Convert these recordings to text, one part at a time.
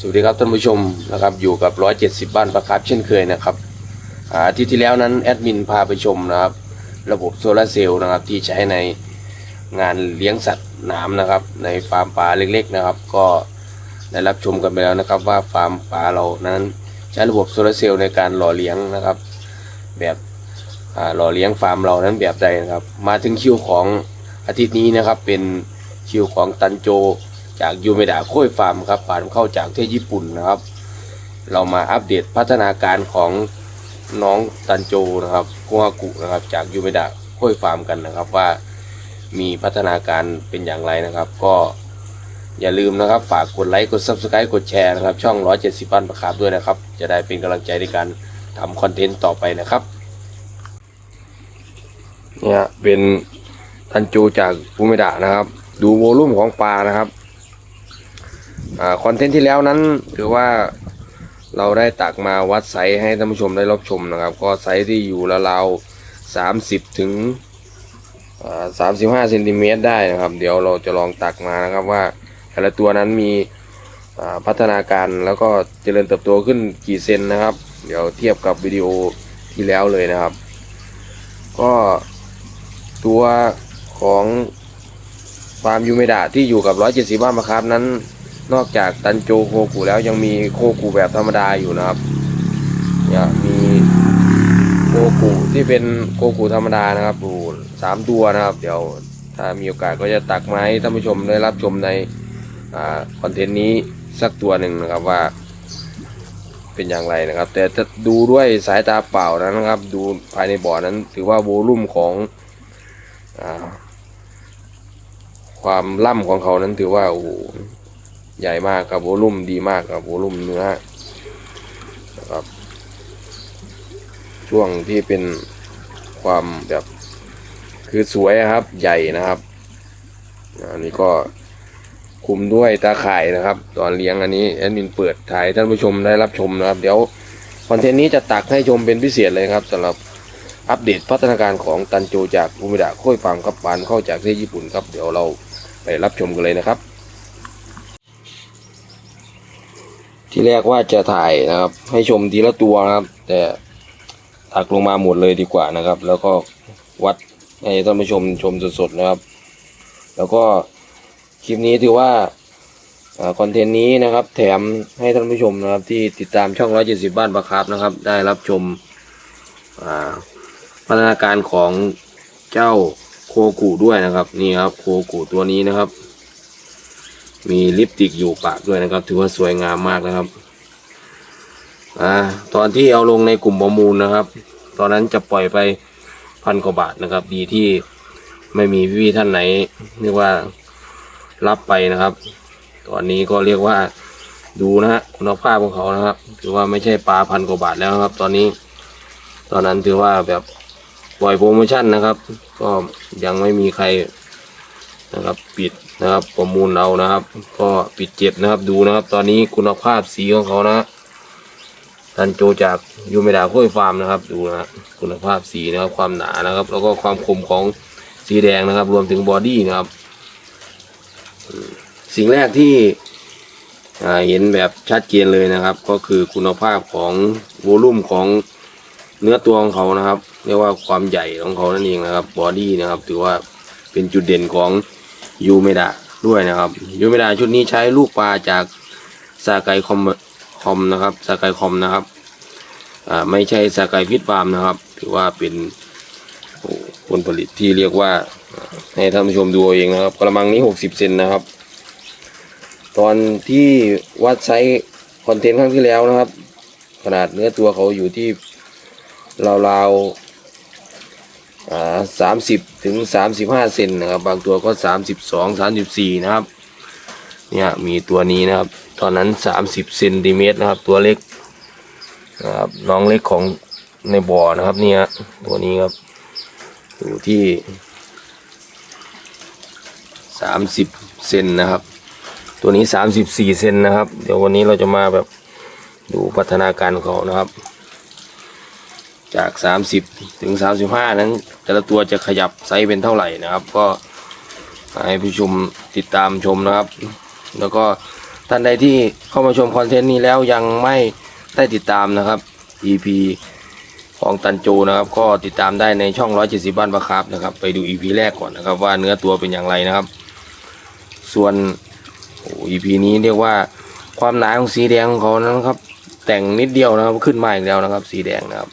สวัสดีครับท่านผู้ชมนะครับอยู่กับ 170 บ้านประครับเช่นเคยนะครับอาอาที่ที่แล้วนั้นแอดมินพาไปชมนะครับ ระบบโซลาร์เซลล์นะครับที่ใช้ในงานเลี้ยงสัตว์น้ำนะครับ ในฟาร์มปลาเล็กๆนะครับ ก็ได้รับชมกันไปแล้วนะครับ ว่าฟาร์มปลาเรานั้นใช้ระบบโซลาร์เซลล์ในการหล่อเลี้ยงนะครับ แบบหล่อเลี้ยงฟาร์มเรานั้นแบบใดนะครับ มาถึงคิวของอาทิตย์นี้นะครับเป็นคิวของตันโจ จากยูเมดาโค้ยฟาร์มครับผ่านเข้าจากประเทศญี่ปุ่นนะครับ เรามาอัปเดตพัฒนาการของน้องตันโจนะครับโคฮากุนะครับ จากยูเมดาโค้ยฟาร์มกันนะครับว่ามีพัฒนาการเป็นอย่างไรนะครับ ก็อย่าลืมนะครับ ฝากกดไลค์กด Subscribe กดแชร์นะครับ ช่อง 170บ้านประคาบด้วยนะครับ จะได้เป็นกำลังใจในการทำคอนเทนต์ต่อไปนะครับเนี่ยเป็นตันโจจากยูเมดานะครับ ดูโวลุ่มของปลานะครับ คอนเทนต์ที่แล้วนั้นถือว่าเราได้ตักมาวัดไซส์ให้ท่านผู้ชมได้รับชมนะครับ ก็ไซส์ที่อยู่ราวๆสามสิบถึงสามสิบห้าเซนติเมตรได้นะครับ เดี๋ยวเราจะลองตักมานะครับว่าแต่ละตัวนั้นมีพัฒนาการแล้วก็เจริญเติบโตขึ้นกี่เซนนะครับ เดี๋ยวเทียบกับวิดีโอที่แล้วเลยนะครับ ก็ตัวของฟาร์มยูเมดาที่อยู่กับ 170บ้านมะครับนั้น นอกจากตันโจโคกุแล้วยังมีโคกุแบบธรรมดาอยู่นะครับ เนี่ยมีโคกุที่เป็นโคกุธรรมดานะครับอยู่สามตัวนะครับ เดี๋ยวถ้ามีโอกาสก็จะตักมาให้ท่านผู้ชมได้รับชมในอคอนเทนต์นี้สักตัวหนึ่งนะครับว่าเป็นอย่างไรนะครับ แต่ถ้าดูด้วยสายตาเปล่านะครับ ดูภายในบ่อนั้น ถือว่าโวลุ่มของอความล่ำของเขานั้นถือว่าโอ้ ใหญ่มากครับโวลุ่มดีมากครับโวลุ่มเนื้อนะครับ ช่วงที่เป็นความแบบคือสวยครับ ใหญ่นะครับอันนี้ก็คุมด้วยตาข่ายนะครับ ตอนเลี้ยงอันนี้แอดมินเปิดถ่ายท่านผู้ชมได้รับชมนะครับ เดี๋ยวคอนเทนต์นี้จะตักให้ชมเป็นพิเศษเลยครับสำหรับอัปเดตพัฒนาการของตันโจจากภูมิดาโค้ยฟาร์มครับปานเข้าจากประเทศญี่ปุ่นครับ เดี๋ยวเราไปรับชมกันเลยนะครับ ที่แรกว่าจะถ่ายนะครับ ให้ชมทีละตัวนะครับ แต่ตักลงมาหมดเลยดีกว่านะครับ แล้วก็วัดให้ท่านผู้ชมชมสดๆนะครับ แล้วก็คลิปนี้ถือว่าอคอนเทนต์นี้นะครับ แถมให้ท่านผู้ชมนะครับ ที่ติดตามช่อง 170 บ้านประครับนะครับ ได้รับชมพัฒนาการของเจ้าโคกูด้วยนะครับ นี่ครับโคกูตัวนี้นะครับ มีลิปติกอยู่ปากด้วยนะครับ ถือว่าสวยงามมากนะครับอ่าตอนที่เอาลงในกลุ่มประมูลนะครับ ตอนนั้นจะปล่อยไปพันกว่าบาทนะครับ ดีที่ไม่มีพี่ท่านไหนเรียกว่ารับไปนะครับ ตอนนี้ก็เรียกว่าดูนะฮะคุณภาพของเขานะครับ ถือว่าไม่ใช่ปลาพันกว่าบาทแล้วครับ ตอนนี้ ตอนนั้นถือว่าแบบปล่อยโปรโมชั่นนะครับ ก็ยังไม่มีใคร นะครับปิดนะครับประมูลเอานะครับ ก็ปิดเจ็ดนะครับดูนะครับ ตอนนี้คุณภาพสีของเขานะทันโจจากยูเมดาค้ยฟาร์มนะครับ ดูนะคุณภาพสีนะครับความหนานะครับ แล้วก็ความคมของสีแดงนะครับ รวมถึงบอดี้นะครับ สิ่งแรกที่เห็นแบบชัดเจนเลยนะครับ ก็คือคุณภาพของโวลุ่มของเนื้อตัวของเขานะครับเรียกว่าความใหญ่ของเขานั่นเองนะครับบอดี้นะครับ ถือว่าเป็นจุดเด่นของ ยูเมดะด้วยนะครับยูเมดะชุดนี้ใช้ลูกปลาจากซาไกคอมคอมนะครับซาไกคอมนะครับอ่าไม่ใช่ซาไกฟิตฟาร์มนะครับ ถือว่าเป็นผลผลิตที่เรียกว่าให้ท่านผู้ชมดูเอาเองนะครับกระมังนี้ 60 เซนนะครับ ตอนที่วัดไซส์คอนเทนต์ครั้งที่แล้วนะครับ ขนาดเนื้อตัวเขาอยู่ที่ราวๆ สามสิบถึงสามสิบห้าเซนนะครับ บางตัวก็สามสิบสองสามสิบสี่นะครับ เนี่ยมีตัวนี้นะครับ ตอนนั้นสามสิบเซนติเมตรนะครับ ตัวเล็กนะครับน้องเล็กของในบ่อนะครับเนี่ยตัวนี้ครับ อยู่ที่สามสิบเซนนะครับ ตัวนี้สามสิบสี่เซนนะครับ เดี๋ยววันนี้เราจะมาแบบดูพัฒนาการของเขานะครับ จาก 30 ถึง 35 นั้น แต่ละตัวจะขยับไซส์เป็นเท่าไหร่นะครับ ก็ให้ผู้ชมติดตามชมนะครับ แล้วก็ท่านใดที่เข้ามาชมคอนเทนต์นี้แล้วยังไม่ได้ติดตามนะครับ EP ของตันโจนะครับ ก็ติดตามได้ในช่อง 170 บ้านประครับนะครับ ไปดู EP แรกก่อนนะครับ ว่าเนื้อตัวเป็นอย่างไรนะครับ ส่วนโอ้ EP นี้เรียกว่าความหนาของสีแดงของเขานะครับ แต่งนิดเดียวนะครับขึ้นมาอีกแล้วนะครับ สีแดงนะครับ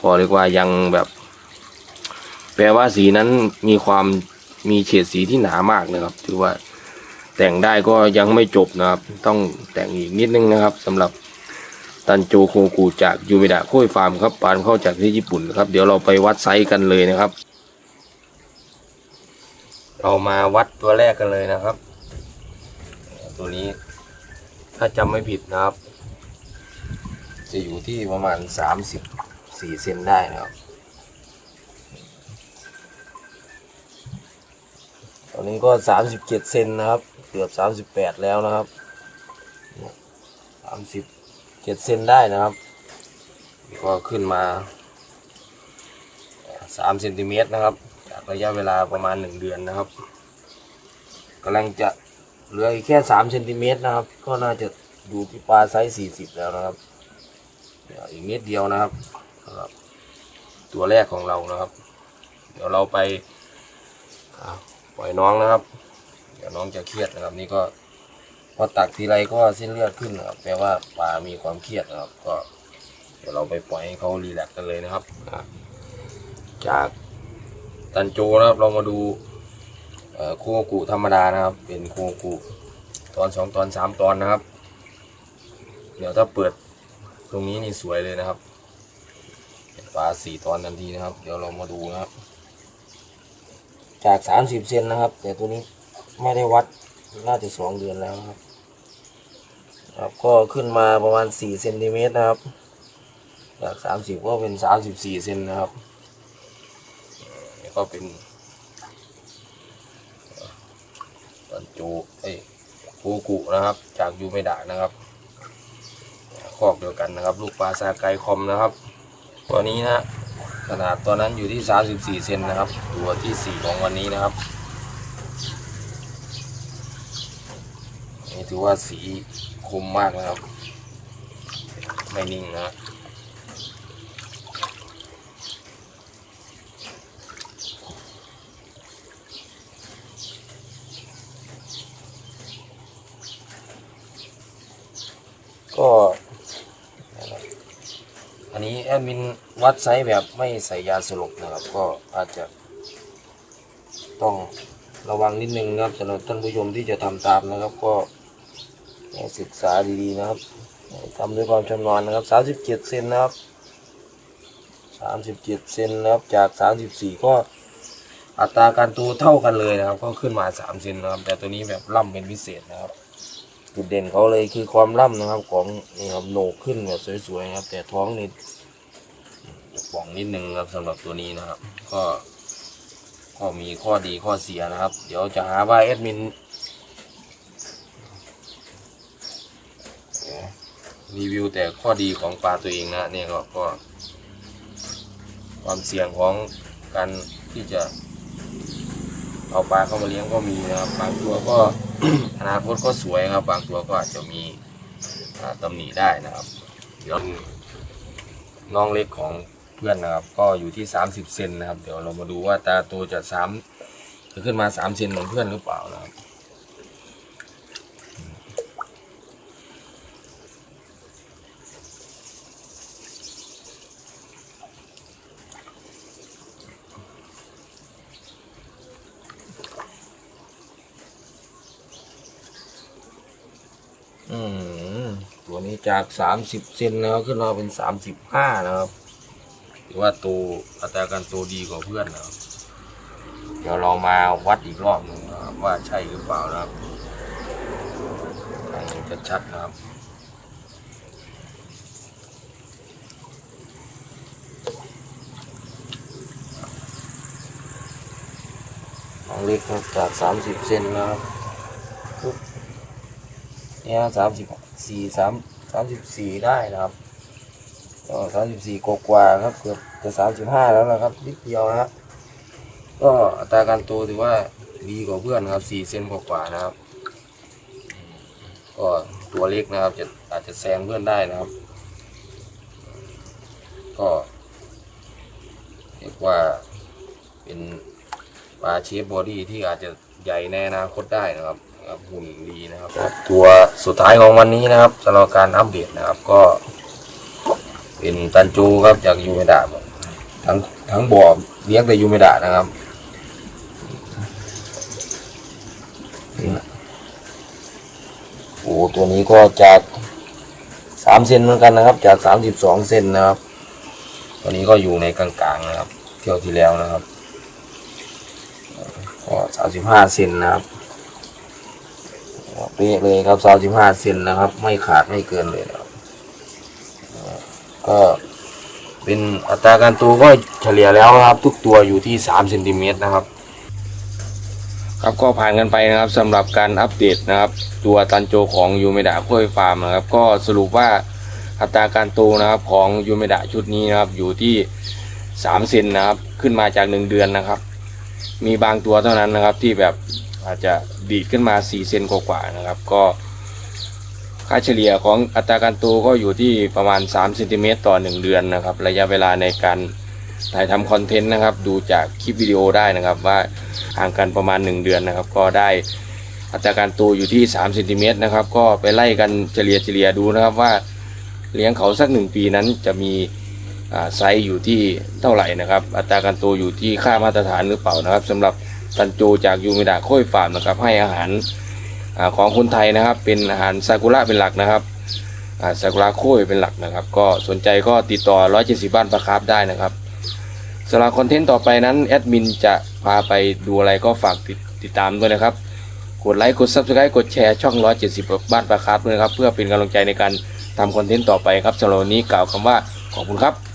ก็เรียกว่ายังแบบ แปลว่าสีนั้นมีความมีเฉดสีที่หนามากนะครับ ถือว่าแต่งได้ก็ยังไม่จบนะครับ ต้องแต่งอีกนิดนึงนะครับสำหรับตันโจโคกูจากยูเมดะโค้ยฟาร์มครับปานเข้าจากที่ญี่ปุ่นนะครับ เดี๋ยวเราไปวัดไซส์กันเลยนะครับ เรามาวัดตัวแรกกันเลยนะครับ ตัวนี้ถ้าจำไม่ผิดนะครับ จะอยู่ที่ประมาณสามสิบ สี่เซนได้นะครับ ตอนนี้ก็สามสิบเจ็ดเซนนะครับ เกือบสามสิบแปดแล้วนะครับสามสิบเจ็ดเซนได้นะครับ ก็ขึ้นมาสามเซนติเมตรนะครับจากระยะเวลาประมาณหนึ่งเดือนนะครับกำลังจะเหลืออีกแค่สามเซนติเมตรนะครับ ก็น่าจะอยู่ที่ปลาไซส์สี่สิบแล้วนะครับเดี๋ยวอีกนิดเดียวนะครับ สำหรับ ตัวแรกของเรานะครับ เดี๋ยวเราไปปล่อยน้องนะครับ เดี๋ยวน้องจะเครียดนะครับ นี่ก็พอตักทีไรก็เส้นเลือดขึ้นนะครับแปลว่าปลามีความเครียดนะครับ ก็เดี๋ยวเราไปปล่อยให้เขารีแลกซ์กันเลยนะครับ จากตันโจนะครับเรามาดูเอ่อโคกุธรรมดานะครับ เป็นโคกุตอนสองตอนสามตอนนะครับ เดี๋ยวถ้าเปิดตรงนี้นี่สวยเลยนะครับาสี่ตอนทันทีนะครับ เดี๋ยวเรามาดูนะครับ จากสามสิบเซนนะครับ แต่ตัวนี้ไม่ได้วัดน่าจะสองเดือนแล้วครับ ครับก็ขึ้นมาประมาณสี่เซนติเมตรนะครับ จากสามสิบก็เป็นสามสิบสี่เซนนะครับก็เป็นตันจูเอ้ยโกกุนะครับ จากยูเมดะนะครับคอกเดียวกันนะครับ ลูกปลาซาไกคอมนะครับ ตัวนี้นะขนาดตัวนั้นอยู่ที่ 34 เซนนะครับ ตัวที่ 4 ของวันนี้นะครับนี่ถือว่าสีคมมากนะครับ ไม่นิ่งนะครับก็ อันนี้ แอดมินวัดไซส์แบบไม่ใส่ยาสลบนะครับ ก็อาจจะต้องระวังนิดนึงนะครับสำหรับท่านผู้ชมที่จะทำตามนะครับ ก็ศึกษาดีๆนะครับทำด้วยความชำนาญนะครับ 37 เซนนะครับ 37 เซนนะครับจาก 34 ก็อัตราการโตเท่ากันเลยนะครับ ก็ขึ้นมา 3 เซนนะครับ แต่ตัวนี้แบบล่ำเป็นพิเศษนะครับจุดเด่นเขาเลยคือความล่ำนะครับของนี่ครับโหนกขึ้นแบบสวยๆนะครับ แต่ท้องนี่ ป่องนิดนึงครับสำหรับตัวนี้นะครับ ก็ ก็มีข้อดีข้อเสียนะครับ เดี๋ยวจะหาว่าแอดมินรีวิวแต่ข้อดีของปลาตัวเองนะเนี่ยก็ก็ ความเสี่ยงของการที่จะเอาปลาเข้ามาเลี้ยงก็มีนะครับบางตัวก็อนาคตก็สวยครับ บางตัวก็อาจจะมีอ่าตำหนิได้นะครับเดี๋ยวน้องเล็กของ เพื่อนนะครับ ก็อยู่ที่ 30 เซนนะครับ เดี๋ยวเรามาดูว่าตาโตจะสามจะขึ้นมา3เซนเหมือนเพื่อนหรือเปล่านะครับอืมตัวนี้จากสามสิบเซนนะครับขึ้นมาเป็นสามสิบห้านะครับ ถือว่าโตอัตราการโตดีกว่าเพื่อนนะครับ เดี๋ยวเรามาวัดอีกรอบหนึงนะครับว่าใช่หรือเปล่านะครับให้ชัดนะครับน้องเล็กครับจากสามสิบเซนนะครับเนี่ยสามสิบสี่สามสามสิบสี่ได้นะครับ ก็สามสิบสี่กว่าครับเกือบจะสามสิบห้าแล้วนะครับนิดเดียวนะก็อัตราการโตถือว่าดีกว่าเพื่อนนะครับสี่เซนกว่าๆนะครับ ก็ตัวเล็กนะครับจะอาจจะแซงเพื่อนได้นะครับ ก็เรียกว่าเป็นปลาเชฟบอดี้ที่อาจจะใหญ่ในอนาคตได้นะครับครับหุ่นดีนะครับ ตัวสุดท้ายของวันนี้นะครับสำหรับการอัปเดตนะครับก็ เป็นตันจูครับจากยูเมดะทั้งทั้งบ่อเลี้ยงแต่ยูเมดะนะครับโอ้ตัวนี้ก็จากสามเซนเหมือนกันนะครับ จากสามสิบสองเซนนะครับ ตัวนี้ก็อยู่ในกลางๆนะครับ เที่ยวที่แล้วนะครับก็สามสิบห้าเซนนะครับเป๊ะเลยครับสามสิบห้าเซนนะครับ ไม่ขาดไม่เกินเลยนะครับ ก็เป็นอัตราการโตก็เฉลี่ยแล้วนะครับ ทุกตัวอยู่ที่สามเซนติเมตรนะครับ ครับก็ผ่านกันไปนะครับสำหรับการอัปเดตนะครับ ตัวตันโจของยูเมดะกล้วยฟาร์มนะครับ ก็สรุปว่าอัตราการโตนะครับของยูเมดะชุดนี้นะครับอยู่ที่3เซนนะครับขึ้นมาจาก 1 เดือนนะครับ มีบางตัวเท่านั้นนะครับที่แบบอาจจะดีดขึ้นมา4เซนกว่าๆนะครับ ก็ ค่าเฉลี่ยของอัตราการโตก็อยู่ที่ประมาณ3เซนติเมตรต่อ 1 เดือนนะครับ ระยะเวลาในการถ่ายทำคอนเทนต์นะครับ ดูจากคลิปวิดีโอได้นะครับ ว่าห่างกันประมาณ 1 เดือนนะครับ ก็ได้อัตราการโตอยู่ที่3เซนติเมตรนะครับ ก็ไปไล่กันเฉลี่ยเฉลี่ยดูนะครับว่าเลี้ยงเขาสัก 1 ปีนั้นจะมีไซส์อยู่ที่เท่าไหร่นะครับ อัตราการโตอยู่ที่ค่ามาตรฐานหรือเปล่านะครับสำหรับตันโจจากยูมิดาโค้ยฟาร์มนะครับ ให้อาหาร ของคนไทยนะครับ เป็นอาหารซากุระเป็นหลักนะครับอาซากุระโค้ยเป็นหลักนะครับ ก็สนใจก็ติดต่อ 170 บ้านประครับได้นะครับสำหรับคอนเทนต์ต่อไปนั้นแอดมินจะพาไปดูอะไรก็ฝากติดติดตามด้วยนะครับ กดไลค์กด Subscribe กดแชร์ช่อง 170 บ้านประครับด้วยนะครับ เพื่อเป็นกำลังใจในการทำคอนเทนต์ต่อไปครับสำหรับวันนี้กล่าวคำว่าขอบคุณครับ